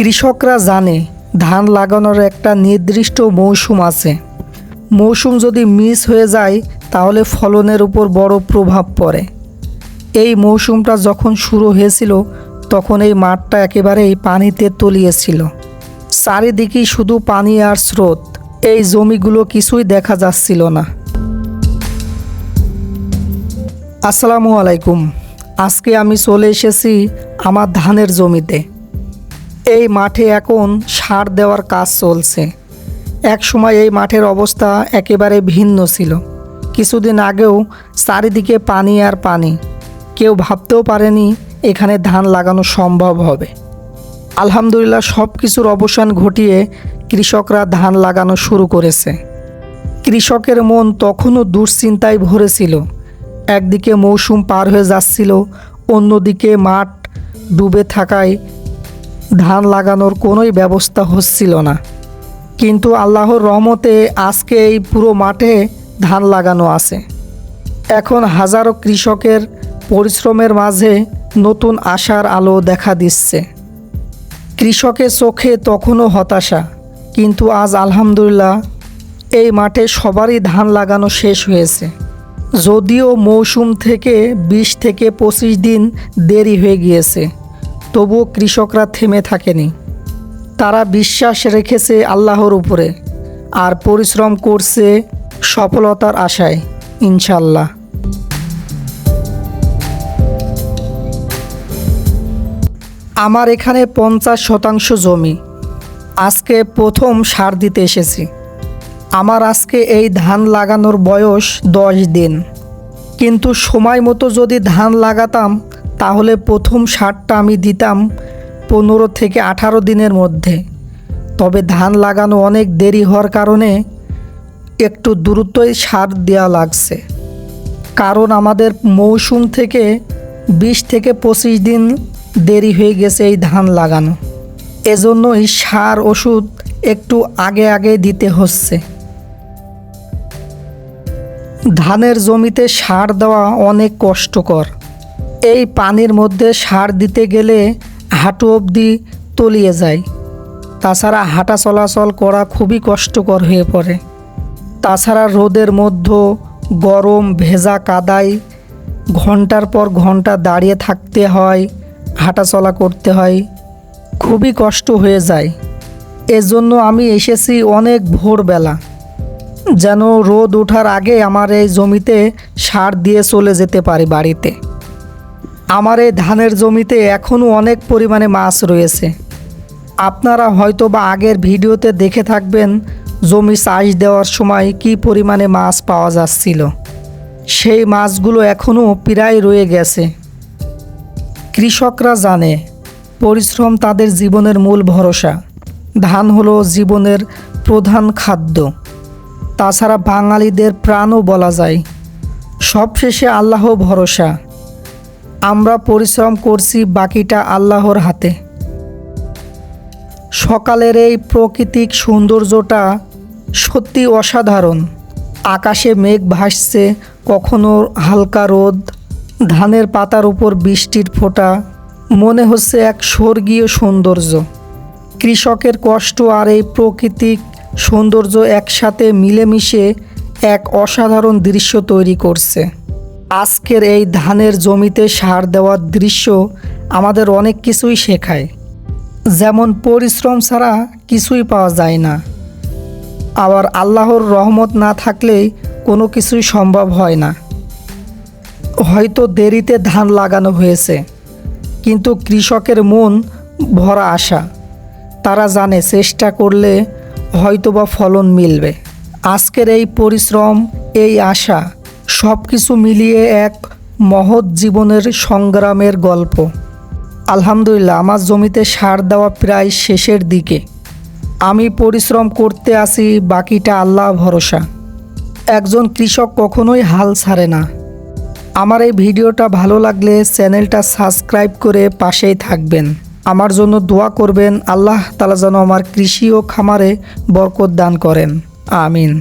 কৃষকরা জানে ধান লাগানোর একটা নির্দিষ্ট মৌসুম আছে। মৌসুম যদি মিস হয়ে যায়, তাহলে ফলনের উপর বড় প্রভাব পড়ে। এই মৌসুমটা যখন শুরু হয়েছিল, তখন এই মাঠটা একেবারেই পানিতে তলিয়েছিল। চারিদিকেই শুধু পানি আর স্রোত, এই জমিগুলো কিছুই দেখা যাচ্ছিল না। আসসালামু আলাইকুম। আজকে আমি চলে এসেছি আমার ধানের জমিতে। এই মাঠে এখন সার দেওয়ার কাজ চলছে। এক সময় এই মাঠের অবস্থা একেবারে ভিন্ন ছিল। কিছুদিন আগেও চারিদিকে পানি আর পানি। কেউ ভাবতেও পারেনি এখানে ধান লাগানো সম্ভব হবে। আলহামদুলিল্লাহ সব কিছুর অবসান ঘটিয়ে কৃষকরা ধান লাগানো শুরু করেছে। কৃষকের মন তখনও দুশ্চিন্তায় ভরেছিল। একদিকে মৌসুম পার হয়ে যাচ্ছিল, অন্যদিকে মাঠ ডুবে থাকায় ধান লাগানোর কোনোই ব্যবস্থা হচ্ছিল না। কিন্তু আল্লাহর রহমতে আজকে এই পুরো মাঠে ধান লাগানো আছে। এখন হাজারো কৃষকের পরিশ্রমের মাঝে নতুন আশার আলো দেখা দিচ্ছে। কৃষকের চোখে তখনও হতাশা, কিন্তু আজ আলহামদুলিল্লাহ এই মাঠে সবারই ধান লাগানো শেষ হয়েছে। যদিও মৌসুম থেকে বিশ থেকে পঁচিশ দিন দেরি হয়ে গিয়েছে। তবুও কৃষকরা থেমে থাকেনি। তারা বিশ্বাস রেখেছে আল্লাহর উপরে আর পরিশ্রম করছে সফলতার আশায় ইনশাল্লাহ আমার এখানে পঞ্চাশ শতাংশ জমি। আজকে প্রথম সার দিতে এসেছি। আমার আজকে এই ধান লাগানোর বয়স দশ দিন। কিন্তু সময় মতো যদি ধান লাগাতাম তাহলে প্রথম সারটা আমি দিতাম পনেরো থেকে আঠারো দিনের মধ্যে। তবে ধান লাগানো অনেক দেরি হওয়ার কারণে একটু দ্রুতই সার দেওয়া লাগছে। কারণ আমাদের মৌসুম থেকে বিশ থেকে পঁচিশ দিন দেরি হয়ে গেছে এই ধান লাগানো। এজন্যই সার ওষুধ একটু আগে আগে দিতে হচ্ছে। ধানের জমিতে সার দেওয়া অনেক কষ্টকর। এই পানির মধ্যে সার দিতে গেলে হাঁটু অবধি তলিয়ে যায়। তাছাড়া হাঁটা চলাচল করা খুবই কষ্টকর হয়ে পড়ে। তাছাড়া রোদের মধ্যে গরম, ভেজা কাদায় ঘণ্টার পর ঘণ্টা দাঁড়িয়ে থাকতে হয় হাঁটাচলা করতে হয়। খুবই কষ্ট হয়ে যায়। এজন্য আমি এসেছি অনেক ভোরবেলা। যেন রোদ ওঠার আগে আমার এই জমিতে সার দিয়ে চলে যেতে পারি বাড়িতে। আমার এই ধানের জমিতে এখনও অনেক পরিমাণে মাছ রয়েছে। আপনারা হয়তো বা আগের ভিডিওতে দেখে থাকবেন জমি চাষ দেওয়ার সময় কি পরিমাণে মাছ পাওয়া যাচ্ছিল। সেই মাছগুলো এখনও প্রায় রয়ে গেছে। কৃষকরা জানে, পরিশ্রম তাদের জীবনের মূল ভরসা। ধান হলো জীবনের প্রধান খাদ্য। তাছাড়া বাঙালিদের প্রাণও বলা যায়। সবশেষে আল্লাহ ভরসা। আমরা পরিশ্রম করছি বাকিটা আল্লাহর হাতে। সকালের এই প্রাকৃতিক সৌন্দর্যটা সত্যি অসাধারণ। আকাশে মেঘ ভাসছে, কখনো হালকা রোদ, ধানের পাতার উপর বৃষ্টির ফোঁটা, মনে হচ্ছে এক স্বর্গীয় সৌন্দর্য। কৃষকের কষ্ট আর এই প্রাকৃতিক সৌন্দর্য একসাথে মিলেমিশে এক অসাধারণ দৃশ্য তৈরি করছে। আজকের এই ধানের জমিতে সার দেওয়ার দৃশ্য আমাদের অনেক কিছুই শেখায়। যেমন পরিশ্রম ছাড়া কিছুই পাওয়া যায় না। আবার আল্লাহর রহমত না থাকলে কোনো কিছুই সম্ভব হয় না। হয়তো দেরিতে ধান লাগানো হয়েছে, কিন্তু কৃষকের মন ভরা আশা। তারা জানে চেষ্টা করলে হয়তোবা ফলন মিলবে। আজকের এই পরিশ্রম, এই আশা সব কিছু মিলিয়ে এক মহৎ জীবনের সংগ্রামের গল্প। আলহামদুলিল্লাহ, আমার জমিতে সার দেওয়া প্রায় শেষের দিকে। আমি পরিশ্রম করতে আসি, বাকিটা আল্লাহ ভরসা। একজন কৃষক কখনোই হাল ছাড়ে না। আমার এই ভিডিওটা ভালো লাগলে চ্যানেলটা সাবস্ক্রাইব করে পাশেই থাকবেন। আমার জন্য দোয়া করবেন, আল্লাহ তালা যেন আমার কৃষি ও খামারে বরকত দান করেন। আমিন।